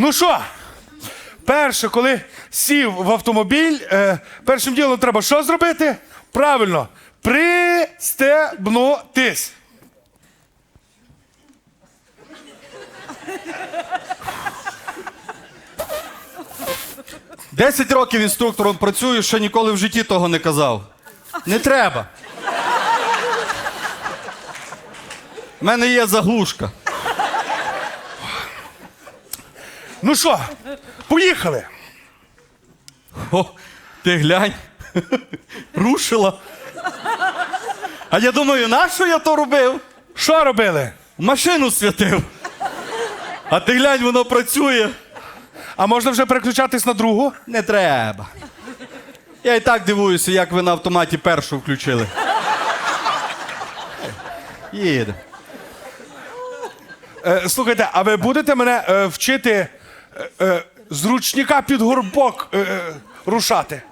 Ну що, перше, коли сів в автомобіль, е, першим ділом треба що зробити? Правильно, пристебнутись. Десять років інструктором працюю, ще ніколи в житті того не казав. Не треба. У мене є заглушка. Ну що, поїхали. О, ти глянь. Рушила. А я думаю, нащо я то робив? Що робили? Машину святив. А ти глянь, воно працює. А можна вже переключатись на другу? Не треба. Я і так дивуюся, як ви на автоматі першу включили. Їде. Е, слухайте, а ви будете мене е, вчити е, е, з ручника під горбок е, е, рушати?